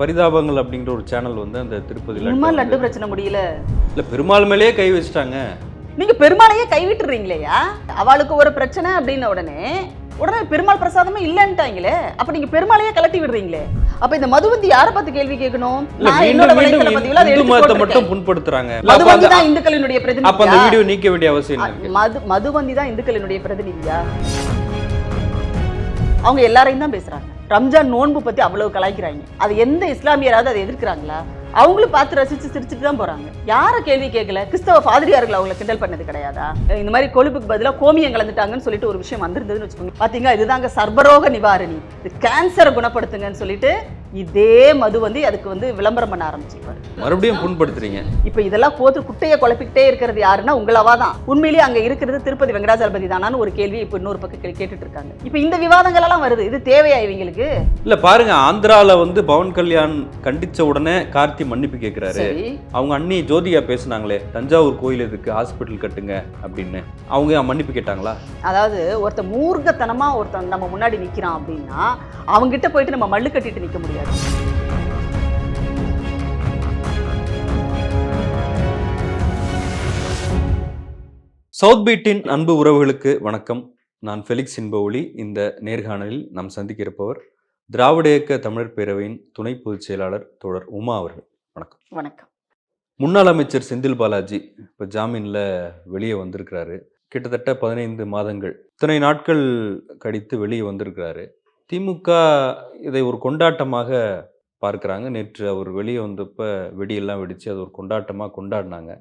பரிதாபங்கள் அப்படிங்கிற ஒரு சேனல் வந்து அந்த திருப்பதியில் இன்னுமா லட்டு பிரச்சனை முடியல. இல்லை பெருமாள் மேலேயே கை வச்சுட்டாங்க. நீங்க பெருமாளையே கைவிட்டுறீங்களேயா அவளுக்கு ஒரு பிரச்சனை அப்படின்ன உடனே உடனே பெருமாள் பிரசாதமே இல்லைன்ட்டாங்களே அப்ப நீங்க பெருமாளையே கலட்டி விடுறீங்களே. அப்ப இந்த மதுவந்தி யாரை பார்த்து கேள்வி கேட்கணும்? மதத்தை மட்டும். புண்படுத்துறாங்க. மதுவந்தி தான் இந்துக்களினுடைய அப்ப அந்த வீடியோ நீக்க வேண்டிய அவசியம் மது மதுவந்தி தான் இந்துக்களினுடைய பிரதிநிதியா? அவங்க எல்லாரையும் தான் பேசுறாங்க. ரம்ஜான் நோன்பு பத்தி அவ்வளவு கலாய்க்கிறாங்க. அது எந்த இஸ்லாமியராவது அதை எதிர்க்கிறாங்களா? அவங்களும் பார்த்து ரசிச்சு சிரிச்சுட்டு தான் போறாங்க. யாரை கேள்வி கேட்கல கிறிஸ்தவ ஃபாதிரியார்கள் அவங்கள கிண்டல் பண்ணது கிடையாதா? இந்த மாதிரி கொழுப்புக்கு பதிலாக கோமியம் கலந்துட்டாங்கன்னு சொல்லிட்டு ஒரு விஷயம் வந்திருந்ததுன்னு வச்சுக்கோங்க. பாத்தீங்க இதுதாங்க சர்வரோக நிவாரணி. இது கேன்சரை குணப்படுத்துங்கன்னு சொல்லிட்டு இதே மது வந்து அதுக்கு வந்து விளம்பரம் பண்ண ஆரம்பிச்சிருப்பாரு. மறுபடியும் புண்படுத்துறீங்க. இப்ப இதெல்லாம் போட்டு குட்டையை குழப்பிக்கிட்டே இருக்கிறது யாருன்னா உங்களவா தான் உண்மையிலேயே அங்க இருக்கிறது திருப்பதி வெங்கடாஜலபதி தானான்னு ஒரு கேள்வி இப்ப இன்னொரு பக்கம் கேட்டுட்டு இருக்காங்க இப்ப இந்த விவாதங்கள் எல்லாம் வருது. இது தேவையா இவங்களுக்கு? இல்ல பாருங்க ஆந்திரால வந்து பவன் கல்யாண் கண்டிச்ச உடனே கார்த்தி மன்னிப்பு கேக்குறாரு சரி. அவங்க அண்ணி ஜோதிகா பேசுனாங்களே தஞ்சாவூர் கோயில் எதுக்கு? ஹாஸ்பிட்டல் கட்டுங்க அப்படின்னு. அவங்க மன்னிப்பு கேட்டாங்களா? அதாவது ஒருத்தன் மூர்க்கத்தனமா ஒருத்தன் நம்ம முன்னாடி நிக்கிறான் அப்படின்னா அவங்கிட்ட போயிட்டு நம்ம மல்லு கட்டிட்டு நிக்க முடியாது. சவுத் பீட்டின் அன்பு உறவுகளுக்கு வணக்கம். நான் ஃபெலிக்ஸ் இன்பஒளி இந்த நேர்காணலில் நாம் சந்திக்க இருப்பவர் திராவிட இயக்க தமிழர் பேரவையின் துணை பொதுச் செயலாளர் தோழர் உமா அவர்கள். வணக்கம். வணக்கம். முன்னாள் அமைச்சர் செந்தில் பாலாஜி இப்போ ஜாமீனில் வெளியே வந்திருக்கிறாரு. கிட்டத்தட்ட பதினைந்து மாதங்கள் இத்தனை நாட்கள் கழித்து வெளியே வந்திருக்கிறாரு. திமுக இதை ஒரு கொண்டாட்டமாக பார்க்குறாங்க. நேற்று அவர் வெளியே வந்தப்போ வெடியெல்லாம் வெடித்து அது ஒரு கொண்டாட்டமாக கொண்டாடினாங்க.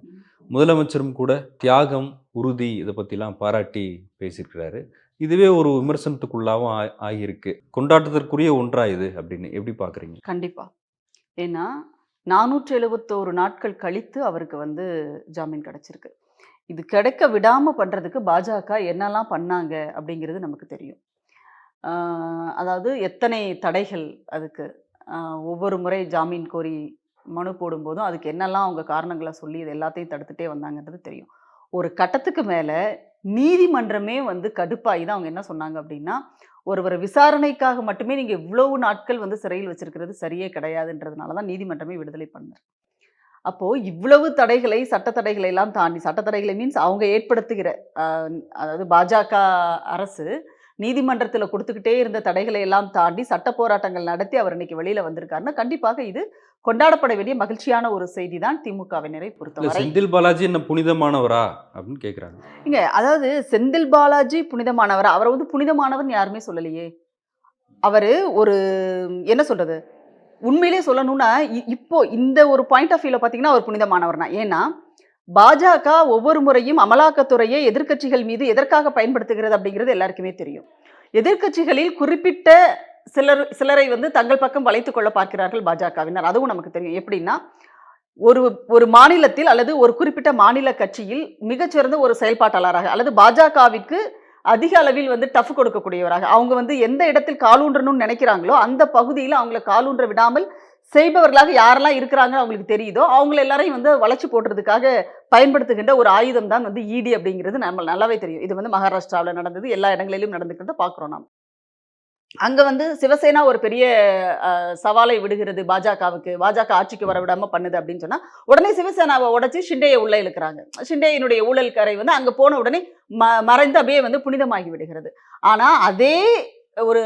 முதலமைச்சரும் கூட தியாகம் உறுதி இதை பற்றிலாம் பாராட்டி பேசியிருக்கிறாரு. இதுவே ஒரு விமர்சனத்துக்குள்ளாகவும் ஆ- ஆகியிருக்கு. கொண்டாட்டத்திற்குரிய ஒன்றா இது அப்படின்னு எப்படி பார்க்குறீங்க? கண்டிப்பாக ஏன்னா நானூற்றி எழுபத்தோரு நாட்கள் கழித்து அவருக்கு வந்து ஜாமீன் கிடைச்சிருக்கு. இது கிடைக்க விடாமல் பண்ணுறதுக்கு பாஜக என்னெல்லாம் பண்ணாங்க அப்படிங்கிறது நமக்கு தெரியும். அதாவது எத்தனை தடைகள் அதுக்கு? ஒவ்வொரு முறை ஜாமீன் கோரி மனு போடும்போதும் அதுக்கு என்னெல்லாம் அவங்க காரணங்களை சொல்லி இது எல்லாத்தையும் தடுத்துட்டே வந்தாங்கன்றது தெரியும். ஒரு கட்டத்துக்கு மேலே நீதிமன்றமே வந்து கடுப்பாகி தான் அவங்க என்ன சொன்னாங்க அப்படின்னா ஒருவர் விசாரணைக்காக மட்டுமே நீங்கள் இவ்வளவு நாட்கள் வந்து சிறையில் வச்சிருக்கிறது சரியே கிடையாதுன்றதுனால தான் நீதிமன்றமே விடுதலை பண்ணார் அப்போது இவ்வளவு தடைகளை சட்ட தடைகளை எல்லாம் தாண்டி சட்ட தடைகளை மீன்ஸ் அவங்க ஏற்படுத்துகிற அதாவது பாஜக அரசு நீதிமன்றத்தில் கொடுத்துக்கிட்டே இருந்த தடைகளை எல்லாம் தாண்டி சட்ட போராட்டங்கள் நடத்தி அவர் இன்னைக்கு வெளியில வந்திருக்காருன்னா கண்டிப்பாக இது கொண்டாடப்பட வேண்டிய மகிழ்ச்சியான ஒரு செய்தி தான் திமுகவினரை பொறுத்தவரை. செந்தில் பாலாஜி என்ன புனிதமானவரா? அப்படின்னு கேட்குறாங்க இங்க அதாவது செந்தில் பாலாஜி புனிதமானவர்? அவரை வந்து புனிதமானவர்னு யாருமே சொல்லலையே. அவரு ஒரு என்ன சொல்றது? உண்மையிலேயே சொல்லணும்னா இப்போ இந்த ஒரு பாயிண்ட் ஆஃப் வியூல பாத்தீங்கன்னா அவர் புனிதமானவர் தான் ஏன்னா பாஜக ஒவ்வொரு முறையும் அமலாக்கத்துறையை எதிர்க்கட்சிகள் மீது எதற்காக பயன்படுத்துகிறது அப்படிங்கிறது எல்லாருக்குமே தெரியும். எதிர்க்கட்சிகளில் குறிப்பிட்ட சிலர் சிலரை வந்து தங்கள் பக்கம் வளைத்துக் கொள்ள பார்க்கிறார்கள் பாஜகவினர். அதுவும் நமக்கு தெரியும். எப்படின்னா ஒரு ஒரு மாநிலத்தில் அல்லது ஒரு குறிப்பிட்ட மாநில கட்சியில் மிகச்சிறந்த ஒரு செயல்பாட்டாளராக அல்லது பாஜகவிற்கு அதிக அளவில் வந்து டஃப் கொடுக்கக்கூடியவராக அவங்க வந்து எந்த இடத்தில் காலூன்றணும்னு நினைக்கிறாங்களோ அந்த பகுதியில் அவங்கள காலூன்ற விடாமல் செய்பவர்களாக யாரெல்லாம் இருக்கிறாங்க அவங்களுக்கு தெரியுதோ அவங்கள எல்லாரையும் வந்து வளைச்சு போடுறதுக்காக பயன்படுத்துகின்ற ஒரு ஆயுதம் தான் வந்து இடி அப்படிங்கிறது நம்ம நல்லாவே தெரியும். இது வந்து மகாராஷ்டிராவில் நடந்தது. எல்லா இடங்களிலும் நடந்துக்கிறத பார்க்குறோம் நாம். அங்கே வந்து சிவசேனா ஒரு பெரிய சவாலை விடுகிறது பாஜகவுக்கு. பாஜக ஆட்சிக்கு வர விடாமல் பண்ணுது அப்படின்னு சொன்னால் உடனே சிவசேனாவை உடச்சி ஷிண்டேயை உள்ளே இழுக்கிறாங்க. ஷிண்டேயினுடைய ஊழல் கரை வந்து அங்கே போன உடனே ம மறைந்து அப்படியே வந்து புனிதமாகி விடுகிறது. ஆனால் அதே ஒரு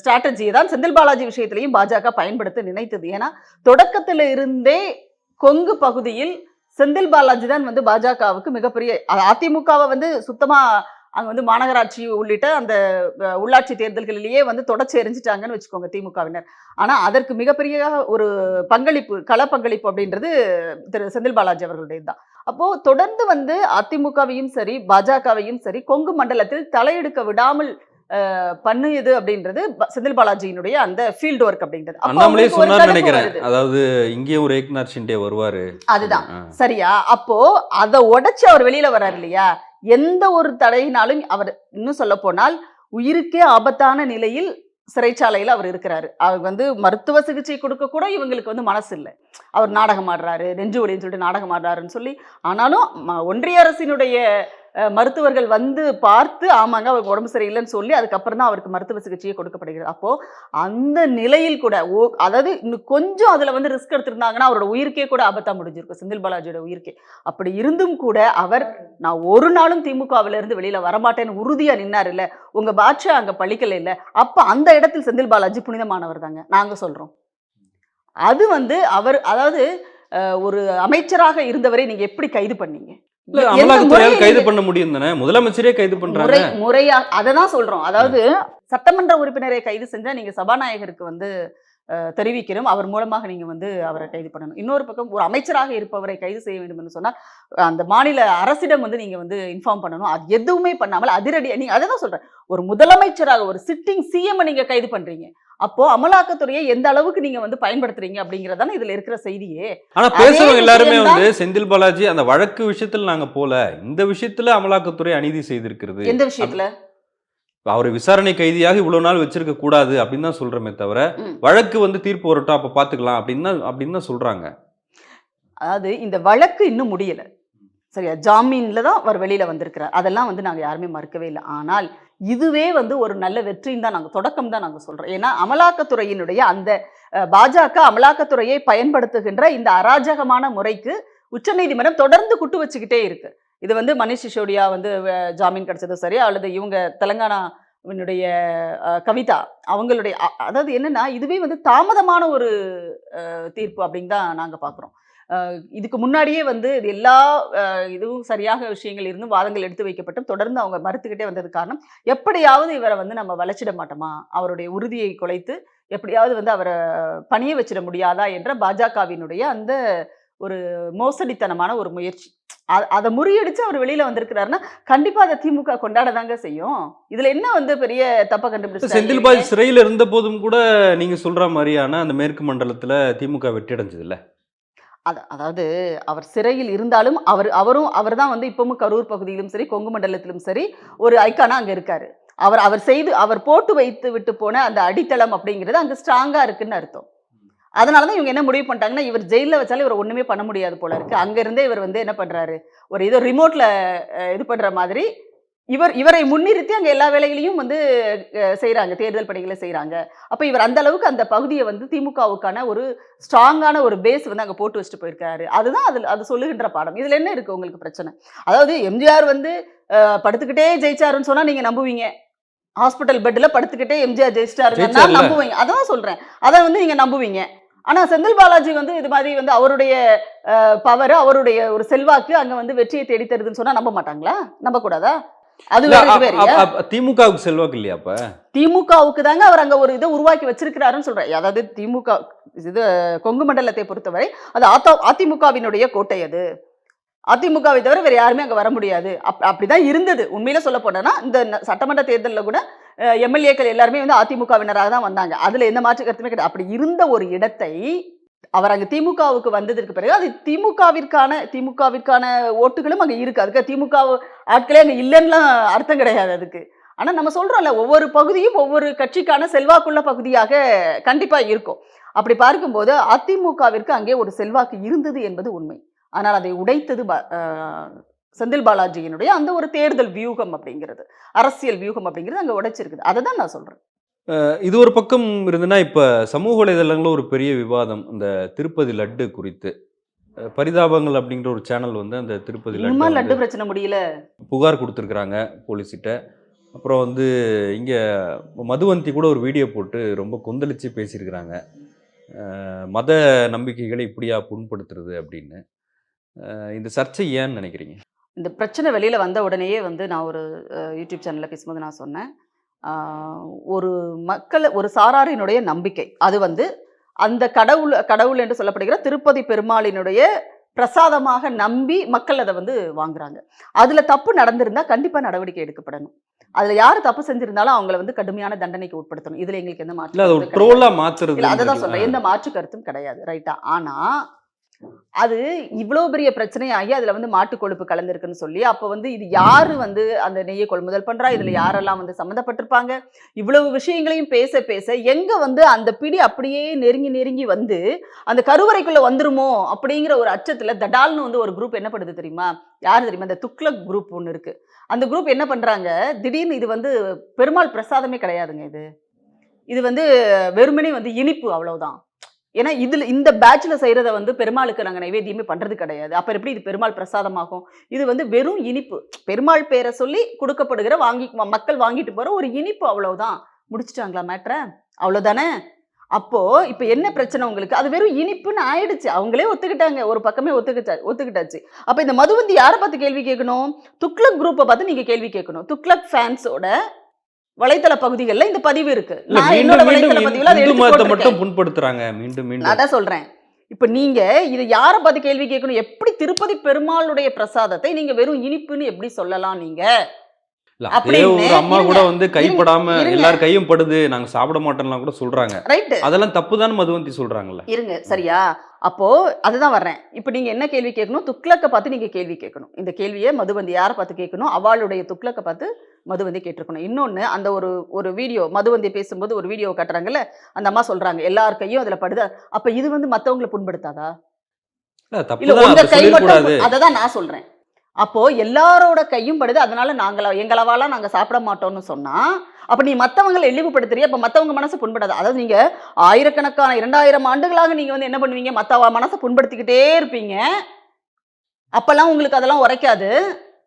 ஸ்ட்ராட்டஜியை தான் செந்தில் பாலாஜி விஷயத்திலையும் பாஜக பயன்படுத்த நினைத்தது. ஏன்னா தொடக்கத்தில் இருந்தே கொங்கு பகுதியில் செந்தில் பாலாஜி தான் வந்து பாஜகவுக்கு மிகப்பெரிய அதிமுகவை வந்து சுத்தமாக அங்கே வந்து மாநகராட்சி உள்ளிட்ட அந்த உள்ளாட்சி தேர்தல்களிலேயே வந்து தொடச்சி எரிஞ்சிட்டாங்கன்னு வச்சுக்கோங்க திமுகவினர். ஆனால் அதற்கு மிகப்பெரிய ஒரு பங்களிப்பு கள பங்களிப்பு அப்படின்றது திரு செந்தில் பாலாஜி அவர்களுடையது தான். அப்போது தொடர்ந்து வந்து அதிமுகவையும் சரி பாஜகவையும் சரி கொங்கு மண்டலத்தில் தலையெடுக்க விடாமல் பண்ணுது அப்படின்றது செந்தில் பாலாஜியினுடைய அந்த ஃபீல்டு ஒர்க் அப்படின்றது. அப்போ அண்ணாமலே கடுப்பு நினைக்கிறேன். அதாவது இங்கேயும் ஒரு ஏக்நாத் ஷிண்டே வருவாரு. அதுதான். சரியா? அப்போ அதை உடைச்சு அவர் வெளியில வர்றாரு இல்லையா? எந்த ஒரு தடையினாலும் அவர் இன்னும் சொல்ல போனால் உயிருக்கே ஆபத்தான நிலையில் சிறைச்சாலையில் அவர் இருக்கிறாரு. அவர் வந்து மருத்துவ சிகிச்சை கொடுக்க கூட இவங்களுக்கு வந்து மனசு இல்லை அவர் நாடகம் ஆடுறாரு நெஞ்சு வலின்னு சொல்லிட்டு நாடகம் ஆடுறாருன்னு சொல்லி ஆனாலும் ஒன்றிய அரசினுடைய மருத்துவர்கள் வந்து பார்த்து ஆமாங்க அவருக்கு உடம்பு சரியில்லைன்னு சொல்லி அதுக்கப்புறம் தான் அவருக்கு மருத்துவ சிகிச்சையை கொடுக்கப்படுகிறது. அப்போது அந்த நிலையில் கூட ஓ அதாவது இன்னும் கொஞ்சம் அதில் வந்து ரிஸ்க் எடுத்திருந்தாங்கன்னா அவரோட உயிருக்கே கூட ஆபத்தாக முடிஞ்சிருக்கும். செந்தில் பாலாஜியோட உயிருக்கே. அப்படி இருந்தும் கூட அவர் நான் ஒரு நாளும் திமுகவிலிருந்து வெளியில் வரமாட்டேன்னு உறுதியாக நின்னார் இல்லை உங்கள் பாட்சா அங்கே பழிக்கலை இல்லை அப்போ அந்த இடத்தில் செந்தில் பாலாஜி புனிதமானவர் தாங்க. நாங்கள் சொல்கிறோம் அது வந்து அவர் அதாவது ஒரு அமைச்சராக இருந்தவரை நீங்கள் எப்படி கைது பண்ணீங்க? அமலாக்கத்துறையால் கைது பண்ண முடியும் தானே? முதலமைச்சரே கைது பண்றாங்க. முறை முறையா அதை தான் சொல்றோம். அதாவது சட்டமன்ற உறுப்பினரை கைது செஞ்சா நீங்க சபாநாயகருக்கு வந்து தெரிவிக்கணும். அவர் மூலமாக நீங்க வந்து அவரை கைது பண்ணணும். இன்னொரு பக்கம் ஒரு அமைச்சராக இருப்பவரை கைது செய்ய வேண்டும் என்று சொன்னால் அந்த மாநில அரசிடம் வந்து நீங்க வந்து இன்ஃபார்ம் பண்ணணும். அது எதுவுமே பண்ணாமல் அதிரடி நீங்க அதை தான் சொல்றேன். ஒரு முதலமைச்சராக ஒரு சிட்டிங் சிஎம் நீங்க கைது பண்றீங்க. அப்போ அமலாக்கத்துறையை எந்த அளவுக்கு நீங்க வந்து பயன்படுத்துறீங்க அப்படிங்கறதானே இதுல இருக்கிற செய்தியே. ஆனா பேசுறவங்க எல்லாருமே. வந்து செந்தில் பாலாஜி அந்த வழக்கு விஷயத்துல நாங்க போல. இந்த விஷயத்துல அமலாக்கத்துறை அநீதி செய்திருக்கிறது. எந்த விஷயத்துல? அவர் விசாரணை கைதியாக இவ்வளவு நாள் வச்சிருக்க கூடாது அப்படின்னு தான் சொல்றமே தவிர. வழக்கு வந்து தீர்ப்பு வரட்டும் அப்ப பாத்துக்கலாம் அப்படின்னு அப்படின்னு தான் சொல்றாங்க. அதாவது இந்த வழக்கு இன்னும் முடியல. சரியா? ஜாமீன்ல தான் அவர் வெளியில வந்திருக்கிறார். அதெல்லாம் வந்து நாங்க யாருமே மறுக்கவே இல்லை. ஆனால் இதுவே வந்து ஒரு நல்ல வெற்றின்னு தான் நாங்கள் தொடக்கம் தான் நாங்கள் சொல்கிறோம் ஏன்னா அமலாக்கத்துறையினுடைய அந்த பாஜக அமலாக்கத்துறையை பயன்படுத்துகின்ற இந்த அராஜகமான முறைக்கு உச்சநீதிமன்றம் தொடர்ந்து குட்டு வச்சுக்கிட்டே இருக்கு. இது வந்து மணிஷ் சிசோடியா வந்து ஜாமீன் கிடைச்சதும் சரி அல்லது இவங்க தெலங்கானா என்னுடைய கவிதா அவங்களுடைய அதாவது என்னன்னா இதுவே வந்து தாமதமான ஒரு தீர்ப்பு அப்படின்னு தான் நாங்கள் பார்க்குறோம் இதுக்கு முன்னாடியே வந்து எல்லா இதுவும் சரியாக விஷயங்கள் இருந்தும் வாதங்கள் எடுத்து வைக்கப்பட்டும் தொடர்ந்து அவங்க மறுத்துக்கிட்டே வந்தது காரணம் எப்படியாவது இவரை வந்து நம்ம வளைச்சிட மாட்டோமா? அவருடைய உறுதியை குலைத்து எப்படியாவது வந்து அவரை பணிய வச்சிட முடியாதா என்ற பாஜகவினுடைய அந்த ஒரு மோசடித்தனமான ஒரு முயற்சி. அதை முறியடிச்சு அவர் வெளியில வந்திருக்கிறாருன்னா கண்டிப்பா அதை திமுக கொண்டாட தாங்க செய்யும். இதுல என்ன வந்து பெரிய தப்ப கண்டுபிடிச்சு செந்தில் சிறையில் இருந்த போதும் கூட நீங்க சொல்ற மாதிரியான அந்த மேற்கு மண்டலத்துல திமுக வெற்றி அடைஞ்சது இல்லை? அது அதாவது அவர் சிறையில் இருந்தாலும் அவர் அவரும் அவர் தான் வந்து இப்பவும் கரூர் பகுதியிலும் சரி கொங்கு மண்டலத்திலும் சரி ஒரு ஐக்கானா அங்கே இருக்காரு. அவர் அவர் செய்து அவர் போட்டு வைத்து விட்டு போன அந்த அடித்தளம் அப்படிங்கிறது அங்கே ஸ்ட்ராங்காக இருக்குன்னு அர்த்தம். அதனால தான் இவங்க என்ன முடிவு பண்ணிட்டாங்கன்னா இவர் ஜெயிலில் வச்சாலும் இவர் ஒன்றுமே பண்ண முடியாது போல இருக்குது அங்கேருந்தே இவர் வந்து என்ன பண்ணுறாரு ஒரு ஏதோ ரிமோட்டில் இது பண்ணுற மாதிரி இவர் இவரை முன்னிறுத்தி அங்க எல்லா வேலைகளையும் வந்து அஹ், செய்றாங்க தேர்தல் பணிகளை செய்றாங்க. அப்ப இவர் அந்த அளவுக்கு அந்த பகுதியை வந்து திமுகவுக்கான ஒரு ஸ்ட்ராங்கான ஒரு பேஸ் வந்து அங்க போட்டு வச்சுட்டு போயிருக்காரு. அதுதான் அதுல அது சொல்லுகின்ற பாடம். இதுல என்ன இருக்கு உங்களுக்கு பிரச்சனை? அதாவது எம்ஜிஆர் வந்து படுத்துக்கிட்டே ஜெயிச்சாருன்னு சொன்னா நீங்க நம்புவீங்க. ஹாஸ்பிட்டல் பெட்ல படுத்துக்கிட்டே எம்ஜிஆர் ஜெயிச்சிட்டாருன்னா. நம்புவீங்க. அதான் சொல்றேன். அதை வந்து நீங்க நம்புவீங்க. ஆனா செந்தில் பாலாஜி வந்து இது மாதிரி வந்து அவருடைய பவர் அவருடைய ஒரு செல்வாக்கு அங்க வந்து வெற்றியை தேடி தருதுன்னு சொன்னா நம்ப மாட்டாங்களா? நம்ப கூடாதா அது திமுகவுக்கு செல்வாக்கு இல்லையா அப்ப? திமுகவுக்கு தாங்க அவர் அங்க ஒரு இதை உருவாக்கி வச்சிருக்கிறாருன்னு சொல்றேன். அதாவது திமுக இது கொங்கு மண்டலத்தை பொறுத்தவரை அது அத அதிமுகவினுடைய கோட்டை அது. அதிமுகவை தவிர வேற யாருமே அங்க வர முடியாது. அப் அப்படிதான் இருந்தது. உண்மையில சொல்ல போனோம்னா இந்த சட்டமன்ற தேர்தலில் கூட எம்எல்ஏக்கள் எல்லாருமே வந்து அதிமுகவினராக தான் வந்தாங்க. அதுல எந்த மாற்று கருத்துமே கிடையாது. அப்படி இருந்த ஒரு இடத்தை அவர் அங்கே திமுகவுக்கு வந்ததற்கு பிறகு அது திமுகவிற்கான திமுகவிற்கான ஓட்டுகளும் அங்கே இருக்குது அதுக்கு திமுக ஆட்களே அங்கே இல்லைன்னுலாம் அர்த்தம் கிடையாது அதுக்கு. ஆனால் நம்ம சொல்கிறோம்ல ஒவ்வொரு பகுதியும் ஒவ்வொரு கட்சிக்கான செல்வாக்குள்ள பகுதியாக கண்டிப்பாக இருக்கும். அப்படி பார்க்கும்போது அதிமுகவிற்கு அங்கே ஒரு செல்வாக்கு இருந்தது என்பது உண்மை. ஆனால் அதை உடைத்தது செந்தில் பாலாஜியினுடைய அந்த ஒரு தேர்தல் வியூகம் அப்படிங்கிறது அரசியல் வியூகம் அப்படிங்கிறது அங்கே உடைச்சிருக்குது. அதை தான் நான் சொல்கிறேன் இது ஒரு பக்கம் இருந்துன்னா இப்ப சமூக வலைதளங்களும் ஒரு பெரிய விவாதம். இந்த திருப்பதி லட்டு குறித்து. பரிதாபங்கள் அப்படிங்கிற ஒரு சேனல் வந்து அந்த திருப்பதி லட்டு பிரச்சனை முடியல. புகார் கொடுத்துருக்குறாங்க போலீஸ்கிட்ட. அப்புறம் வந்து இங்கே மதுவந்தி கூட ஒரு வீடியோ போட்டு ரொம்ப கொந்தளிச்சு பேசியிருக்கிறாங்க. மத நம்பிக்கைகளை இப்படியா புண்படுத்துறது அப்படின்னு. இந்த சர்ச்சை ஏன்னு நினைக்கிறீங்க? இந்த பிரச்சனை வெளியில் வந்த உடனேயே வந்து நான் ஒரு யூடியூப் சேனலில் பேசும்போது நான் சொன்னேன். ஒரு மக்கள் ஒரு சாராரினுடைய நம்பிக்கை. அது வந்து அந்த கடவுள் கடவுள் என்று சொல்லப்படுகிற திருப்பதி பெருமாளினுடைய பிரசாதமாக நம்பி மக்கள் அதை வந்து வாங்குறாங்க. அதில் தப்பு நடந்திருந்தா கண்டிப்பாக நடவடிக்கை எடுக்கப்படணும். அதில் யார் தப்பு செஞ்சிருந்தாலும் அவங்கள வந்து கடுமையான தண்டனைக்கு உட்படுத்தணும். இதில் எங்களுக்கு எந்த மாற்று அது தான் சொல்றேன். எந்த மாற்று கருத்தும் கிடையாது. ரைட்டா ஆனா அது இவ்வளோ பெரிய பிரச்சனையாகி அதில் வந்து மாட்டு கொழுப்பு கலந்துருக்குன்னு சொல்லி அப்போ வந்து இது யார் வந்து அந்த நெய்யை கொள்முதல் பண்ணுறா இதில் யாரெல்லாம் வந்து சம்மந்தப்பட்டிருப்பாங்க? இவ்வளவு விஷயங்களையும் பேச பேச எங்கே வந்து அந்த பிடி அப்படியே நெருங்கி நெருங்கி வந்து அந்த கருவறைக்குள்ளே வந்துருமோ? அப்படிங்கிற ஒரு அச்சத்தில் தடால்னு வந்து ஒரு குரூப் என்ன பண்ணுது தெரியுமா? யார் தெரியுமா? அந்த துக்ளக் குரூப் ஒன்று இருக்குது அந்த குரூப் என்ன பண்ணுறாங்க திடீர்னு இது வந்து பெருமாள் பிரசாதமே கிடையாதுங்க இது. இது வந்து வெறுமனே வந்து இனிப்பு அவ்வளோதான் ஏன்னா இதில் இந்த பேட்சில் செய்கிறத வந்து பெருமாளுக்கு நாங்கள் நைவேத்தியமே பண்ணுறது கிடையாது. அப்போ எப்படி இது பெருமாள் பிரசாதமாகும்? இது வந்து வெறும் இனிப்பு. பெருமாள் பேரை சொல்லி கொடுக்கப்படுகிற வாங்கி மக்கள் வாங்கிட்டு போகிற ஒரு இனிப்பு அவ்வளவுதான். முடிச்சிட்டாங்களா மேட்ரை அவ்வளோதானே அப்போது இப்போ என்ன பிரச்சனை உங்களுக்கு? அது வெறும் இனிப்புன்னு ஆயிடுச்சு. அவங்களே ஒத்துக்கிட்டாங்க. ஒரு பக்கமே ஒத்துக்கிட்டா ஒத்துக்கிட்டாச்சு. அப்போ இந்த மதுவந்தி யாரை பார்த்து கேள்வி கேட்கணும்? துக்ளக் குரூப்பை பார்த்து நீங்கள் கேள்வி கேட்கணும். துக்ளக் ஃபேன்ஸோட வலைத்தள பகுதிகளில் இந்த பதிவு இருக்கு. நான் என்னோட வலைத்தள பதிவுல அதை எடுத்து. மட்டும் புண்படுத்துறாங்க மீண்டும் நான் மீண்டும் அதான் சொல்றேன். இப்ப நீங்க இதை யாரை பார்த்து கேள்வி கேட்கணும்? எப்படி திருப்பதி பெருமாளுடைய பிரசாதத்தை நீங்க வெறும் இனிப்புன்னு எப்படி சொல்லலாம் நீங்க? அதே ஒரு அம்மா கூட வந்து கைப்படாம. எல்லார் கையும் படுது நாங்க சாப்பிட மாட்டோம்லாம் கூட சொல்றாங்க. அதெல்லாம் தப்புதான் மதுவந்தி சொல்றாங்கல்ல. இருங்க சரியா? அப்போ அதுதான் வர்றேன். இப்போ நீங்க என்ன கேள்வி கேட்கணும்? துக்ளக்கை பார்த்து நீங்க கேள்வி கேட்கணும். இந்த கேள்வியை மதுவந்தி யாரை பார்த்து கேட்கணும்? அவளுடைய துக்ளக்கை பார்த்து மதுவந்தி கேட்டிருக்கணும். இன்னொன்னு அந்த ஒரு ஒரு வீடியோ மதுவந்தி பேசும்போது ஒரு வீடியோ காட்டுறாங்கல்ல அந்த அம்மா சொல்றாங்க எல்லார் கையும் அதுல படுது? அப்ப இது வந்து மத்தவங்களை புண்படுத்தாதா? இல்ல உங்க கை மட்டும் அதை தான் நான் சொல்றேன். அப்போ எல்லாரோட கையும் படுது. அதனால நாங்கள எங்களவாலாம் நாங்கள் சாப்பிட மாட்டோம்னு சொன்னா அப்ப நீ மற்றவங்களை இழிவுபடுத்துறிய? அப்ப மற்றவங்க மனசு புண்படாது. அதாவது நீங்க ஆயிரக்கணக்கான இரண்டாயிரம் ஆண்டுகளாக நீங்க வந்து என்ன பண்ணுவீங்க? மற்ற மனசை புண்படுத்திக்கிட்டே இருப்பீங்க. அப்பெல்லாம் உங்களுக்கு அதெல்லாம் உரைக்காது.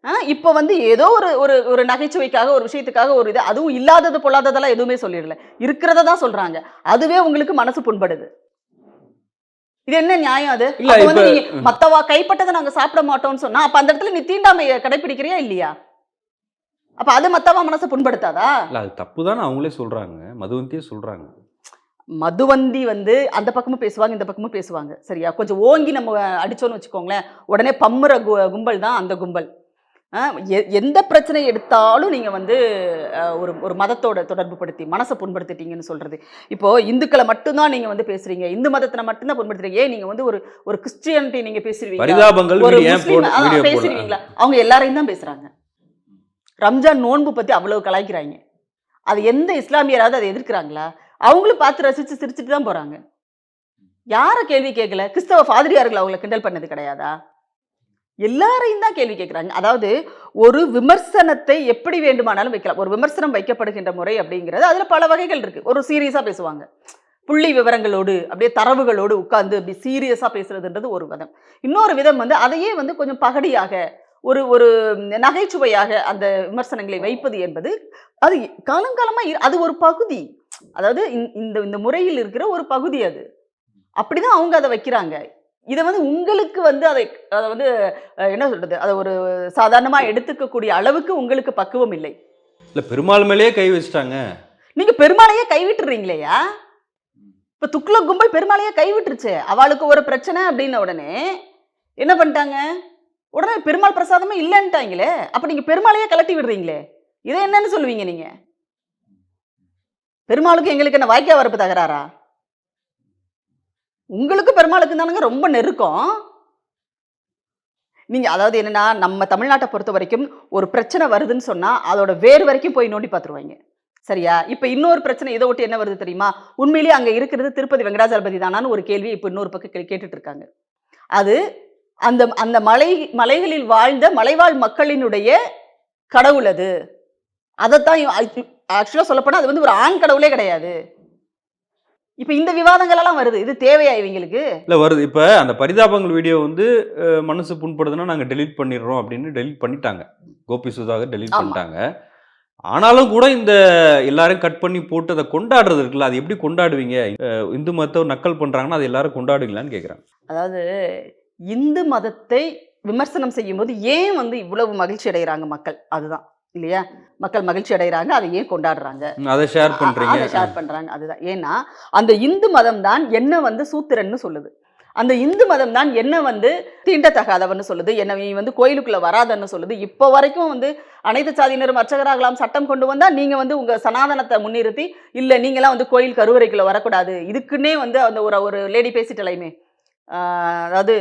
ஆ, இப்போ வந்து ஏதோ ஒரு ஒரு ஒரு நகைச்சுவைக்காக ஒரு விஷயத்துக்காக ஒரு இது அதுவும் இல்லாதது பொல்லாததெல்லாம் எதுவுமே சொல்லிடல. இருக்கிறத தான் சொல்கிறாங்க அதுவே உங்களுக்கு மனசு புண்படுது. இது என்ன நியாயம் அது? இல்ல, வந்து நீங்க மத்தவா கைப்பட்டதை நாங்க சாப்பிட மாட்டோம்னு சொன்னா அப்ப அந்த இடத்துல நீ தீண்டாமையை கடைபிடிக்கிறியா இல்லையா? அப்ப அது மத்தவா மனசை புண்படுத்தாதா? இல்ல அது தப்புதான் அவங்களே சொல்றாங்க. மதுவந்தியே சொல்றாங்க. மதுவந்தி வந்து அந்த பக்கமும் பேசுவாங்க இந்த பக்கமும் பேசுவாங்க. சரியா? கொஞ்சம் ஓங்கி நம்ம அடிச்சோன்னு வச்சுக்கோங்களேன் உடனே பம்முற கும்பல் தான் அந்த கும்பல். எந்த பிரச்சனை எடுத்தாலும் நீங்க வந்து ஒரு ஒரு மதத்தோட தொடர்பு படுத்தி மனசை புண்படுத்திட்டீங்கன்னு சொல்றது. இப்போ இந்துக்களை மட்டும்தான் நீங்க வந்து பேசுறீங்க. இந்து மதத்தை மட்டும்தான் புண்படுத்துறீங்க. ஏன் நீங்க வந்து ஒரு ஒரு கிறிஸ்டியானிட்டி நீங்க பேசுறீங்க ஒரு பேசுறீங்களா? அவங்க எல்லாரையும் தான் பேசுறாங்க. ரம்ஜான் நோன்பு பத்தி அவ்வளவு கலாய்க்கிறாங்க. அது எந்த இஸ்லாமியராவது அதை எதிர்க்கிறாங்களா? அவங்களும் பார்த்து ரசிச்சு சிரிச்சுட்டு தான் போறாங்க. யாரை கேள்வி கேட்கல கிறிஸ்தவ ஃபாதிரியார்கள் அவங்கள கிண்டல் பண்ணது கிடையாதா? எல்லாரையும் தான் கேள்வி கேட்குறாங்க அதாவது ஒரு விமர்சனத்தை எப்படி வேண்டுமானாலும் வைக்கலாம். ஒரு விமர்சனம் வைக்கப்படுகின்ற முறை அப்படிங்கிறது அதில் பல வகைகள் இருக்குது ஒரு சீரியஸாக பேசுவாங்க. புள்ளி விவரங்களோடு அப்படியே தரவுகளோடு உட்காந்து அப்படி சீரியஸாக பேசுறதுன்றது ஒரு விதம். இன்னொரு விதம் வந்து அதையே வந்து கொஞ்சம் பகடியாக ஒரு ஒரு நகைச்சுவையாக அந்த விமர்சனங்களை வைப்பது என்பது அது காலங்காலமாக அது ஒரு பகுதி. அதாவது இந்த இந்த முறையில் இருக்கிற ஒரு பகுதி அது. அப்படிதான் அவங்க அதை வைக்கிறாங்க. இதை வந்து உங்களுக்கு வந்து அதை அதை வந்து என்ன சொல்றது? அதை ஒரு சாதாரணமா எடுத்துக்கக்கூடிய அளவுக்கு உங்களுக்கு பக்குவம் இல்லை. இல்ல பெருமாள் மேலேயே கை வச்சுட்டாங்க. நீங்க பெருமாளையே கைவிட்டுறீங்களேயா இப்ப துக்ள கும்பல் பெருமாளையே கைவிட்டுருச்சு அவளுக்கு ஒரு பிரச்சனை அப்படின்ன உடனே என்ன பண்ணிட்டாங்க? உடனே பெருமாள் பிரசாதமே இல்லைன்ட்டாங்களே. அப்ப நீங்க பெருமாளையே கலட்டி விடுறீங்களே. இதை என்னன்னு சொல்லுவீங்க நீங்க? பெருமாளுக்கு எங்களுக்கு என்ன வாய்க்கா வரப்பு தகராறா? உங்களுக்கு பெருமாளுக்கு தானுங்க ரொம்ப நெருக்கம். நீங்கள் அதாவது என்னன்னா நம்ம தமிழ்நாட்டை பொறுத்த வரைக்கும் ஒரு பிரச்சனை வருதுன்னு சொன்னால் அதோட வேறு வரைக்கும் போய் நோண்டி பார்த்துருவாங்க சரியா? இப்போ இன்னொரு பிரச்சனை இதை ஒட்டி என்ன வருது தெரியுமா? உண்மையிலேயே அங்கே இருக்கிறது திருப்பதி வெங்கடாஜலபதி தானான்னு ஒரு கேள்வி இப்போ இன்னொரு பக்கம் கேட்டுட்டு இருக்காங்க அது அந்த அந்த மலை மலைகளில் வாழ்ந்த மலைவாழ் மக்களினுடைய கடவுள் அது. அதைத்தான் ஆக்சுவலாக சொல்லப்போனால் அது வந்து ஒரு ஆண் கடவுளே கிடையாது. இப்ப இந்த விவாதங்கள் எல்லாம் வருது. இது தேவையா இவங்களுக்கு? இல்ல வருது. இப்ப அந்த பரிதாபங்கள் வீடியோ வந்து மனசு புண்படுதுன்னா நாங்க டெலீட் பண்ணிடுறோம் அப்படின்னு டெலீட் பண்ணிட்டாங்க. கோபி சுதாகர் டெலீட். பண்ணிட்டாங்க. ஆனாலும் கூட இந்த எல்லாரும் கட் பண்ணி போட்டு அதை கொண்டாடுறது இருக்குல்ல அது எப்படி கொண்டாடுவீங்க? இந்து மதத்தை நக்கல் பண்றாங்கன்னா அது எல்லாரும் கொண்டாடுவீங்களான்னு கேக்குறாங்க. அதாவது இந்து மதத்தை விமர்சனம் செய்யும்போது ஏன் வந்து இவ்வளவு மகிழ்ச்சி அடைகிறாங்க மக்கள்? அதுதான். இல்லையா? மக்கள் மகிழ்ச்சி அடைகிறாங்க அதை ஏன் கொண்டாடுறாங்க? அதை ஷேர் பண்றீங்க. அதை ஷேர் பண்றாங்க. அதுதான். ஏன்னா அந்த இந்து மதம் தான் என்ன வந்து சூத்திரன்னு சொல்லுது. அந்த இந்து மதம் தான் என்ன வந்து தீண்டத்தகாதவன்னு சொல்லுது. என்ன நீ வந்து கோயிலுக்குள்ள வராதன்னு சொல்லுது. இப்போ வரைக்கும் வந்து அனைத்து சாதியினரும் அர்ச்சகராகலாம் சட்டம் கொண்டு வந்தா நீங்க வந்து உங்க சனாதனத்தை முன்னிறுத்தி இல்ல நீங்களாம் வந்து கோயில் கருவறைக்குள்ள வரக்கூடாது. இதுக்குன்னே வந்து அந்த ஒரு ஒரு லேடி பேசிட்டலையுமே அதாவது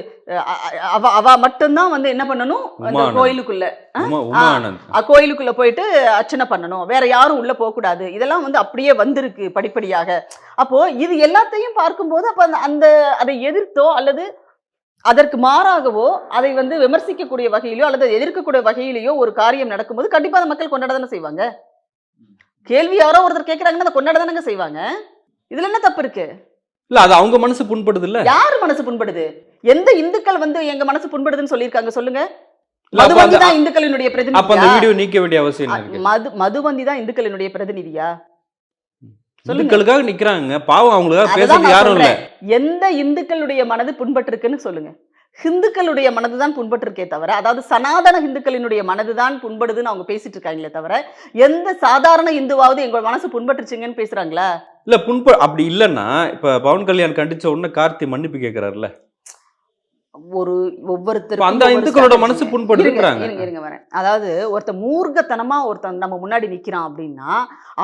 அவ அவ மட்டும்தான் வந்து என்ன பண்ணணும்? அந்த. கோயிலுக்குள்ள கோயிலுக்குள்ள போயிட்டு அர்ச்சனை பண்ணணும். வேற யாரும் உள்ள போக கூடாது இதெல்லாம் வந்து அப்படியே வந்திருக்கு படிப்படியாக. அப்போ இது எல்லாத்தையும் பார்க்கும்போது அப்ப அந்த- அந்த அதை எதிர்த்தோ அல்லது அதற்கு மாறாகவோ அதை வந்து விமர்சிக்கக்கூடிய வகையிலோ அல்லது எதிர்க்கக்கூடிய வகையிலேயோ ஒரு காரியம் நடக்கும்போது கண்டிப்பா அந்த மக்கள் கொண்டாட தானே செய்வாங்க கேள்வி யாரோ ஒருத்தர் கேட்கறாங்கன்னா அதை கொண்டாட தானங்க செய்வாங்க. இதுல என்ன தப்பு இருக்கு? இல்ல அது அவங்க மனசு புண்படுது இல்ல? யாரு மனசு புண்படுது? எந்த இந்துக்கள் வந்து எங்க மனசு புண்படுதுன்னு சொல்லியிருக்காங்க சொல்லுங்க. மதுவந்தி தான் இந்துக்களினுடைய அப்ப அந்த வீடியோ நீக்க வேண்டிய அவசியம் மது மதுவந்தி தான் இந்துக்களினுடைய பிரதிநிதியா? சொல்லுங்க. இந்துக்களுக்காக நிக்கிறாங்க. பாவம் அவங்களுக்காக பேசுறது யாரும் இல்ல. எந்த இந்துக்களுடைய மனது புண்பட்டிருக்குன்னு சொல்லுங்க. ஹிந்துக்களுடைய மனதுதான் புண்பட்டிருக்கே தவிர அதாவது சனாதன இந்துக்களினுடைய மனதுதான் புண்படுதுன்னு அவங்க பேசிட்டு இருக்காங்களே தவிர எந்த சாதாரண இந்துவாவது எங்க மனசு புண்பட்டுருச்சுங்கன்னு பேசுறாங்களா? இல்ல புண்ப அப்படி இல்லன்னா இப்ப பவன் கல்யாண் கண்டிச்ச உடனே கார்த்தி மன்னிப்பு கேக்குறாருல்ல? ஒரு இப்ப ஒவ்வொருத்தருக்கும் அந்த இந்துக்களோட. மனசு புண்படுறாங்க இருங்க வரேன். அதாவது ஒருத்தன் மூர்க்கத்தனமா ஒருத்தன் நம்ம முன்னாடி நிக்கிறான் அப்படின்னா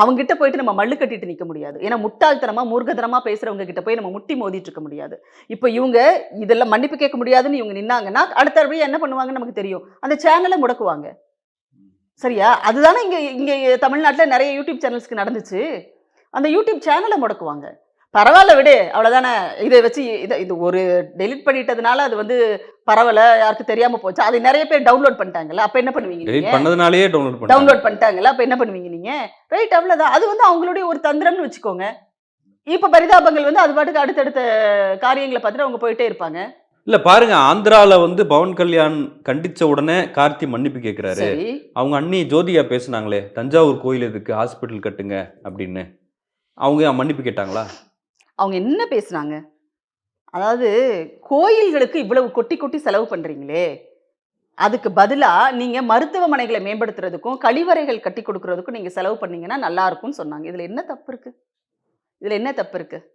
அவங்க கிட்ட போயிட்டு நம்ம மல்லு கட்டிட்டு நிக்க முடியாது. ஏன்னா முட்டாள்தனமா மூர்க்கத்தனமா பேசுறவங்க கிட்ட போய் நம்ம முட்டி மோதிட்டு இருக்க முடியாது. இப்போ இவங்க இதெல்லாம் மன்னிப்பு கேட்க முடியாதுன்னு இவங்க நின்னாங்கன்னா அடுத்தபடியா என்ன பண்ணுவாங்கன்னு நமக்கு தெரியும். அந்த சேனலை முடக்குவாங்க. சரியா? அதுதானே இங்க இங்க தமிழ்நாட்டுல நிறைய யூடியூப் சேனல்ஸ்க்கு நடந்துச்சு. அந்த யூடியூப் சேனலை முடக்குவாங்க. பரவாயில்ல விடு அவ்வளவுதானே. இதை வச்சு இதை இது ஒரு டெலிட் பண்ணிட்டதுனால அது வந்து பரவாயில்ல யாருக்கு தெரியாம போச்சு. அதை நிறைய பேர் டவுன்லோட் பண்ணிட்டாங்கல்ல அப்ப என்ன பண்ணுவீங்க டெலிட் நீங்க? பண்ணதுனாலயே டவுன்லோட் டவுன்லோட் பண்ணிட்டாங்கல்ல அப்ப என்ன பண்ணுவீங்க நீங்க? ரைட் அவ்வளவுதான். அது வந்து அவங்களுடைய ஒரு தந்திரம்னு வச்சுக்கோங்க. இப்ப பரிதாபங்கள் வந்து அது பாட்டுக்கு அடுத்தடுத்த காரியங்களை பார்த்துட்டு அவங்க போயிட்டே இருப்பாங்க. இல்ல பாருங்க ஆந்திரால வந்து பவன் கல்யாண் கண்டிச்ச உடனே கார்த்தி மன்னிப்பு கேக்குறாரு. சரி. அவங்க அண்ணி ஜோதிகா பேசுனாங்களே தஞ்சாவூர் கோயில் எதுக்கு ஹாஸ்பிட்டல் கட்டுங்க அப்படின்னு. அவங்க மன்னிப்பு கேட்டாங்களா? அவங்க என்ன பேசுனாங்க? அதாவது கோயில்களுக்கு இவ்வளவு கொட்டி கொட்டி செலவு பண்றீங்களே. அதுக்கு பதிலா நீங்க மருத்துவமனைகளை மேம்படுத்துறதுக்கும் கழிவறைகள் கட்டி கொடுக்கறதுக்கும் நீங்க செலவு பண்ணீங்கன்னா நல்லா இருக்கும்னு சொன்னாங்க. இதுல என்ன தப்பு இருக்கு? இதுல என்ன தப்பு இருக்கு?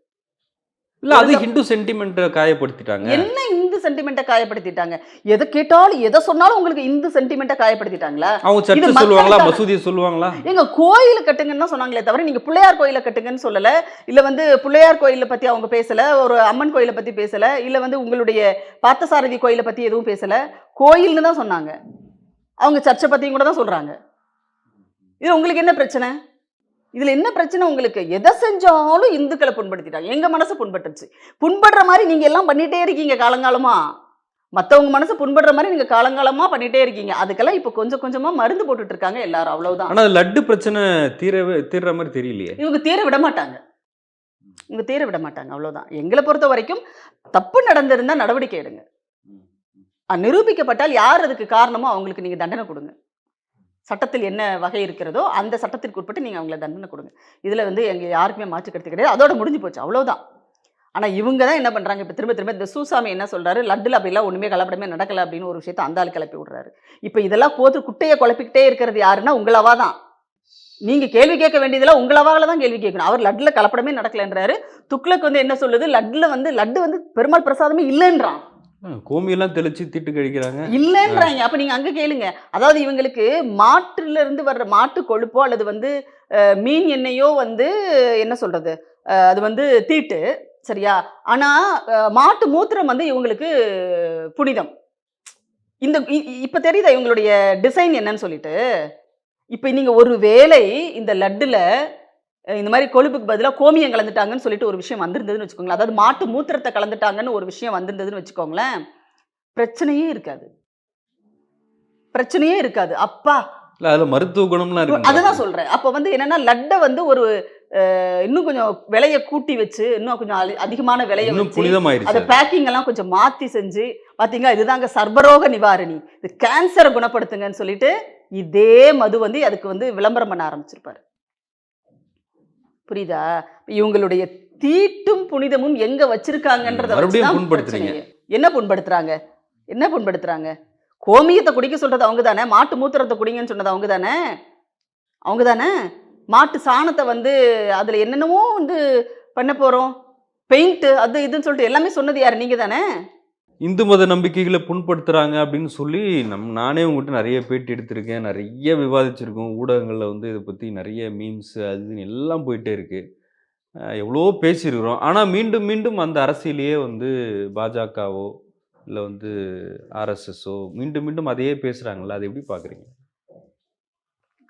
இல்ல அது ஹிந்து சென்டிமெண்ட்டை காயப்படுத்திட்டாங்க. என்ன இந்து சென்டிமெண்ட்டை காயப்படுத்திட்டாங்க? எதை கேட்டாலும் எதை சொன்னாலும் உங்களுக்கு இந்து சென்டிமெண்ட்டை காயப்படுத்திட்டாங்களா? அவங்க சர்ச்சை சொல்லுவாங்களா மசூதியை சொல்லுவாங்களா? எங்க கோயில கட்டுங்கன்னு சொன்னாங்களே தவிர நீங்க பிள்ளையார் கோயில கட்டுங்கன்னு சொல்லல. இல்ல வந்து பிள்ளையார் கோயிலை பத்தி அவங்க பேசல ஒரு அம்மன் கோயிலை பத்தி பேசல இல்ல வந்து உங்களுடைய பார்த்தசாரதி கோயிலை பத்தி எதுவும் பேசல. கோயில்னு தான் சொன்னாங்க. அவங்க சர்ச்சை பத்தியும் கூட தான் சொல்றாங்க. இது உங்களுக்கு என்ன பிரச்சனை? இதுல என்ன பிரச்சனை உங்களுக்கு? எதை செஞ்சாலும் இந்துக்களை புண்படுத்திட்டாங்க. எங்க மனசு புண்பட்டுருச்சு. புண்படுற மாதிரி நீங்க எல்லாம் பண்ணிட்டே இருக்கீங்க காலங்காலமா? மத்தவங்க மனசு புண்படுற மாதிரி நீங்க காலங்காலமா பண்ணிட்டே இருக்கீங்க. அதுக்கெல்லாம் இப்ப கொஞ்சம் கொஞ்சமா மருந்து போட்டுட்டு இருக்காங்க எல்லாரும். அவ்வளவுதான். ஆனா அது லட்டு பிரச்சனை தீரவே தீர்ற மாதிரி தெரியலையே. இவங்க தீர விட மாட்டாங்க. இவங்க தீர விட மாட்டாங்க. அவ்வளவுதான். எங்களை பொறுத்த வரைக்கும் தப்பு நடந்திருந்தா நடவடிக்கை எடுங்க. நிரூபிக்கப்பட்டால் யார் அதுக்கு காரணமோ அவங்களுக்கு நீங்க தண்டனை கொடுங்க. சட்டத்தில் என்ன வகை இருக்கிறதோ அந்த சட்டத்திற்கு உட்பட்டு நீங்கள் அவங்கள தண்டனை கொடுங்க. இதில் வந்து எங்கள் யாருக்குமே மாற்று கருத்து கிடையாது. அதோட முடிஞ்சு போச்சு அவ்வளோதான் ஆனால் இவங்க தான் என்ன பண்ணுறாங்க இப்போ திரும்ப திரும்ப இந்த சூசாமி என்ன சொல்கிறாரு லட்டில் அப்படிலாம் ஒன்றுமே கலப்படமே நடக்கலை அப்படின்னு ஒரு விஷயத்தை அந்த ஆள் கிளப்பி விடுறாரு. இப்போ இதெல்லாம் போட்டு குட்டையை குழப்பிக்கிட்டே இருக்கிறது யாருன்னா உங்களவா தான். நீங்கள் கேள்வி கேட்க வேண்டியதெல்லாம் உங்களவால தான் கேள்வி கேட்கணும். அவர் லட்டில் கலப்படமே நடக்கலைன்றாரு. துக்ளக் வந்து என்ன சொல்லுது? லட்டில் வந்து லட்டு வந்து பெருமாள் பிரசாதமே இல்லைன்றான். கோமியெல்லாம் தெளிச்சு தீட்டு கழிக்கிறாங்க. இல்லைன்றாங்க. அப்ப நீங்க அங்க கேளுங்க. அதாவது இவங்களுக்கு மாட்டுல இருந்து வர்ற மாட்டு கொழுப்போ அல்லது வந்து மீன் எண்ணெயோ வந்து என்ன சொல்றது? அது வந்து தீட்டு. சரியா? ஆனா மாட்டு மூத்திரம் வந்து இவங்களுக்கு புனிதம். இந்த இ- இப்ப தெரியுதா இவங்களுடைய டிசைன் என்னன்னு சொல்லிட்டு? இப்ப நீங்க ஒரு வேளை இந்த லட்டுல இந்த மாதிரி கொழுப்புக்கு பதிலாக கோமியம் கலந்துட்டாங்கன்னு சொல்லிட்டு ஒரு விஷயம் வந்திருந்ததுன்னு வச்சுக்கோங்களேன். அதாவது மாட்டு மூத்திரத்தை கலந்துட்டாங்கன்னு ஒரு விஷயம் வந்திருந்ததுன்னு வச்சுக்கோங்களேன். பிரச்சனையே இருக்காது. பிரச்சனையே இருக்காது. அப்பா! இல்ல அதுல மருத்துவ குணம்லாம் இருக்கு அதுதான் சொல்றேன். அப்ப வந்து என்னன்னா லட்டை வந்து ஒரு இன்னும் கொஞ்சம் விலையை கூட்டி வச்சு இன்னும் கொஞ்சம் அதி- அதிகமான விலையை புனிதமாயிருச்சு அதை பேக்கிங் எல்லாம் கொஞ்சம் மாத்தி செஞ்சு பாத்தீங்களா? இதுதாங்க சர்வரோக நிவாரணி. இது கேன்சரை குணப்படுத்துங்கன்னு சொல்லிட்டு இதே மது வந்து அதுக்கு வந்து விளம்பரம் பண்ண ஆரம்பிச்சிருப்பாரு. புரியுதா? இவங்களுடைய தீட்டும் புனிதமும் எங்க வச்சிருக்காங்கன்றத. என்ன புண்படுத்துறாங்க? என்ன புண்படுத்துறாங்க? கோமியத்தை குடிக்க சொல்றது அவங்க தானே மாட்டு மூத்திரத்தை குடிங்கன்னு சொன்னது அவங்க தானே அவங்க தானே மாட்டு சாணத்தை வந்து அதுல என்னென்னமோ வந்து பண்ண போறோம். பெயிண்ட் அது இதுன்னு சொல்லிட்டு எல்லாமே சொன்னது யாரு? நீங்க தானே இந்து மத நம்பிக்கைகளை புண்படுத்துறாங்க அப்படின்னு சொல்லி நம் நானே உங்ககிட்ட நிறைய பேட்டி எடுத்திருக்கேன். நிறைய விவாதிச்சிருக்கோம். ஊடகங்களில் வந்து இதை பற்றி நிறைய மீம்ஸ் அது எல்லாம் போயிட்டே இருக்கு. அஹ், எவ்வளவோ பேசியிருக்கிறோம். ஆனால் மீண்டும் மீண்டும் அந்த அரசியலையே வந்து பாஜகவோ இல்லை வந்து ஆர்எஸ்எஸ்ஸோ மீண்டும் மீண்டும் அதையே பேசுகிறாங்களா அது எப்படி பார்க்குறீங்க?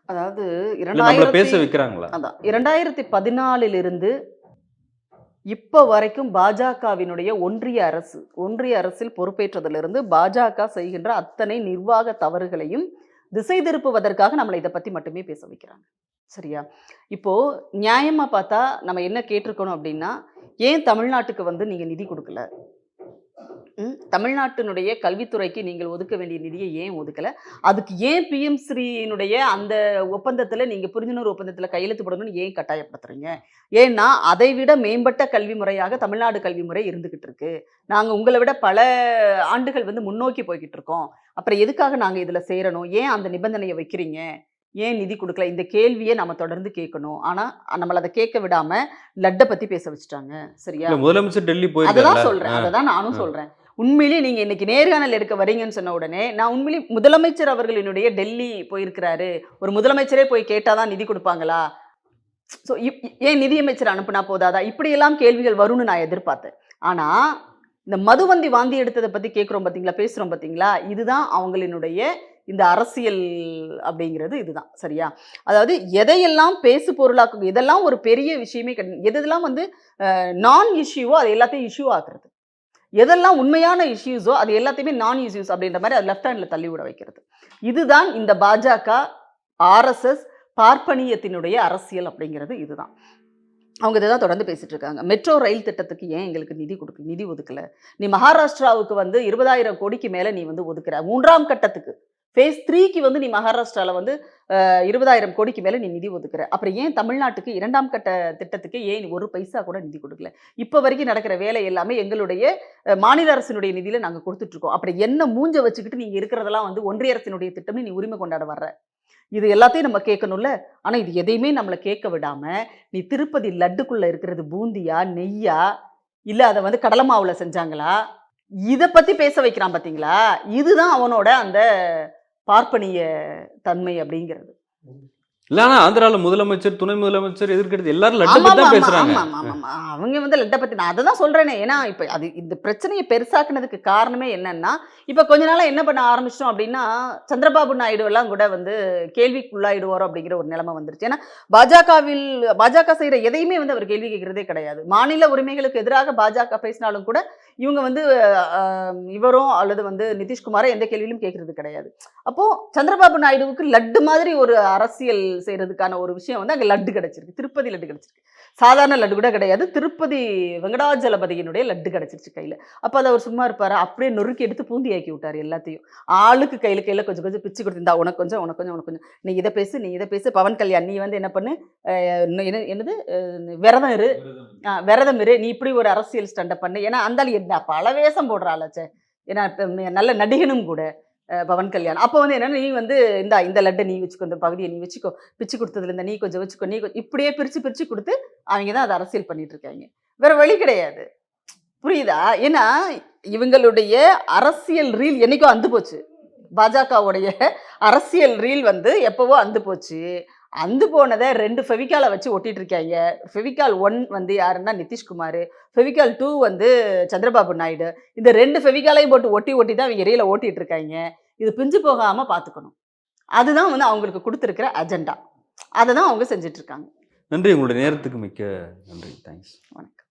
அதாவது நம்மளை பேச இரண்டாயிரத்தி வைக்கிறாங்களா? அதான் இரண்டாயிரத்தி பதினாலிலிருந்து இப்போ வரைக்கும் பாஜகவினுடைய ஒன்றிய அரசு ஒன்றிய அரசில் பொறுப்பேற்றதிலிருந்து பாஜக செய்கின்ற அத்தனை நிர்வாக தவறுகளையும் திசை திருப்புவதற்காக நம்மளை இதை பற்றி மட்டுமே பேச வைக்கிறாங்க. சரியா? இப்போது நியாயமாக பார்த்தா நம்ம என்ன கேட்டிருக்கணும் அப்படின்னா ஏன் தமிழ்நாட்டுக்கு வந்து நீங்கள் நிதி கொடுக்கல? தமிழ்நாட்டினுடைய கல்வித்துறைக்கு நீங்கள் ஒதுக்க வேண்டிய நிதியை ஏன் ஒதுக்கல? அதுக்கு ஏன் பிஎம் ஸ்ரீனுடைய அந்த ஒப்பந்தத்துல நீங்க புரிந்துணர்வு ஒப்பந்தத்துல கையெழுத்து போடணும்னு ஏன் கட்டாயப்படுத்துறீங்க? ஏன்னா அதை விட மேம்பட்ட கல்வி முறையாக தமிழ்நாடு கல்வி முறை இருந்துகிட்டு இருக்கு. நாங்க உங்களை விட பல ஆண்டுகள் வந்து முன்னோக்கி போய்கிட்டு இருக்கோம். அப்புறம் எதுக்காக நாங்க இதுல சேரணும்? ஏன் அந்த நிபந்தனையை வைக்கிறீங்க? ஏன் நிதி கொடுக்கல? இந்த கேள்வியை நம்ம தொடர்ந்து கேட்கணும். ஆனா நம்மள அதை கேட்க விடாம லட்டை பத்தி பேச வச்சுட்டாங்க. சரியா? முதலமைச்சர் டெல்லி அததான் போயிருக்காங்க சொல்றேன் அததான் நானும். சொல்றேன். உண்மையிலேயே நீங்கள் இன்றைக்கி நேர்காணல் எடுக்க வரீங்கன்னு சொன்ன உடனே நான் உண்மையிலேயே முதலமைச்சர் அவர்கள் என்னுடைய டெல்லி போயிருக்கிறாரு. ஒரு முதலமைச்சரே போய் கேட்டால் தான் நிதி கொடுப்பாங்களா? ஸோ ஏன் நிதியமைச்சர் அனுப்புனா போதாதா? இப்படியெல்லாம் கேள்விகள் வரும்னு நான் எதிர்பார்த்தேன். ஆனால் இந்த மதுவந்தி வாந்தி எடுத்ததை பற்றி கேட்குறோம் பார்த்தீங்களா பேசுகிறோம் பார்த்தீங்களா இதுதான் அவங்களினுடைய இந்த அரசியல் அப்படிங்கிறது இதுதான். சரியா? அதாவது எதையெல்லாம் பேசு பொருளாக்கும் இதெல்லாம் ஒரு பெரிய விஷயமே கிடையாது எதெல்லாம் வந்து நான் இஷ்யூவோ அது எல்லாத்தையும் இஷ்யூ ஆக்குறது. எதெல்லாம் உண்மையான இஷ்யூஸோ அது எல்லாத்தையுமே நான் இஷ்யூஸ் அப்படின்ற மாதிரி அது லெஃப்ட் ஹேண்டில் தள்ளி விட வைக்கிறது. இதுதான் இந்த பாஜக ஆர்எஸ்எஸ் பார்ப்பனியத்தினுடைய அரசியல் அப்படிங்கிறது இதுதான். அவங்க இதை தான் தொடர்ந்து பேசிகிட்டு இருக்காங்க. மெட்ரோ ரயில் திட்டத்துக்கு ஏன் எங்களுக்கு நிதி கொடுக்கு நிதி ஒதுக்கல? நீ மகாராஷ்டிராவுக்கு வந்து இருபதாயிரம் கோடிக்கு மேலே நீ வந்து ஒதுக்குற. மூன்றாம் கட்டத்துக்கு. ஃபேஸ் த்ரீக்கு வந்து நீ மகாராஷ்டிராவில் வந்து இருபதாயிரம் கோடிக்கு மேலே நீ நிதி ஒதுக்குற. அப்புறம் ஏன் தமிழ்நாட்டுக்கு இரண்டாம் கட்ட திட்டத்துக்கு ஏன் நீ ஒரு பைசா கூட நிதி கொடுக்கல? இப்போ வரைக்கும் நடக்கிற வேலை எல்லாமே எங்களுடைய மாநில அரசினுடைய நிதியில் நாங்கள் கொடுத்துட்ருக்கோம். அப்புறம் என்ன மூஞ்ச வச்சுக்கிட்டு நீங்கள் இருக்கிறதெல்லாம் வந்து ஒன்றிய அரசினுடைய திட்டம்னு நீ உரிமை கொண்டாட வர்ற. இது எல்லாத்தையும் நம்ம கேட்கணும்ல? ஆனால் இது எதையுமே நம்மளை கேட்க விடாமல் நீ திருப்பதி லட்டுக்குள்ளே இருக்கிறது பூந்தியா நெய்யா இல்லை அதை வந்து கடலை மாவில் செஞ்சாங்களா? இதை பற்றி பேச வைக்கிறான் பார்த்தீங்களா இதுதான் அவனோட அந்த பார்ப்பனிய தன்மை அப்படிங்கிறது. இல்லை ஆனால் ஆந்திராவில் முதலமைச்சர் துணை முதலமைச்சர் எதிர்க்கிறது எல்லாரும் லட்டை தான் ஆமா. அவங்க வந்து லட்டை பத்தி நான் அதை தான் சொல்றேனே. ஏன்னா இப்ப அது இந்த பிரச்சனையை பெருசாக்குனதுக்கு காரணமே என்னன்னா இப்ப கொஞ்ச நாளா என்ன பண்ண ஆரம்பிச்சிட்டோம் அப்படின்னா சந்திரபாபு நாயுடு எல்லாம் கூட வந்து கேள்விக்குள்ளாயிடுவாரோ அப்படிங்கிற ஒரு நிலைமை வந்துருச்சு. ஏன்னா பாஜகவில் பாஜக செய்யற எதையுமே வந்து அவர் கேள்வி கேட்கறதே கிடையாது. மாநில உரிமைகளுக்கு எதிராக பாஜக பேசினாலும் கூட இவங்க வந்து இவரும் அல்லது வந்து நிதிஷ்குமாரோ எந்த கேள்வியிலும் கேட்கறது கிடையாது. அப்போ சந்திரபாபு நாயுடுவுக்கு லட்டு மாதிரி ஒரு அரசியல் செய்யறதுக்கான ஒரு விஷயம் வந்து அங்கே லட்டு கிடைச்சிருக்கு. திருப்பதி லட்டு கிடச்சிருக்கு. சாதாரண லட்டு கூட கிடையாது. திருப்பதி வெங்கடாஜலபதியினுடைய லட்டு கிடச்சிருச்சு கையில். அப்போ அதை அவர் சும்மா இருப்பார்? அப்படியே நொறுக்கி எடுத்து பூந்தி ஆக்கி விட்டார் எல்லாத்தையும். ஆளுக்கு கையில் கையில் கொஞ்சம் கொஞ்சம் பிச்சு கொடுத்துருந்தா உனக்கு கொஞ்சம் உனக்கு கொஞ்சம் உனக்கு கொஞ்சம். நீ இதை பேசு நீ இதை பேசு. பவன் கல்யாண் நீ வந்து என்ன பண்ணு? என்ன- என்னது? விரதம் இரு. விரதம் இரு. நீ இப்படி ஒரு அரசியல் ஸ்டண்டை பண்ணு. ஏன்னா அந்தாலும் என்ன பல வேஷம் போடுறாளாச்சே ஏன்னா நல்ல நடிகனும் கூட. பவன் கல்யாண். அப்போ வந்து என்னென்னா நீ வந்து இந்த இந்த லட்டை நீ வச்சுக்கோ இந்த பகுதியை நீ வச்சுக்கோ பிச்சு கொடுத்ததுல இந்த நீ கொஞ்சம் வச்சுக்கோ நீ கொஞ்சம் இப்படியே பிரித்து பிரித்து கொடுத்து அவங்க தான் அதை அரசியல் பண்ணிட்டு இருக்காங்க. வேற வழி கிடையாது. புரியுதா? ஏன்னா இவங்களுடைய அரசியல் ரீல் என்னைக்கோ அந்து போச்சு. பாஜகவுடைய அரசியல் ரீல் வந்து எப்போவோ அந்து போச்சு. அந்து போனதை ரெண்டு ஃபெவிகாலை வச்சு ஒட்டிட்டு இருக்காங்க. ஃபெவிகால் ஒன் வந்து யாருன்னா நிதிஷ்குமார் ஃபெவிகால் டூ வந்து சந்திரபாபு நாயுடு. இந்த ரெண்டு ஃபெவிகாலையும் போட்டு ஒட்டி ஒட்டி தான் அவங்க ரீலை ஓட்டிட்டு இருக்காங்க. இது பிஞ்சு போகாம பார்த்துக்கணும் அதுதான் வந்து அவங்களுக்கு கொடுத்துருக்கிற அஜெண்டா அதை தான் அவங்க செஞ்சுட்டு இருக்காங்க. நன்றி. உங்களுடைய நேரத்துக்கு மிக்க நன்றி. தேங்க்ஸ் வணக்கம்.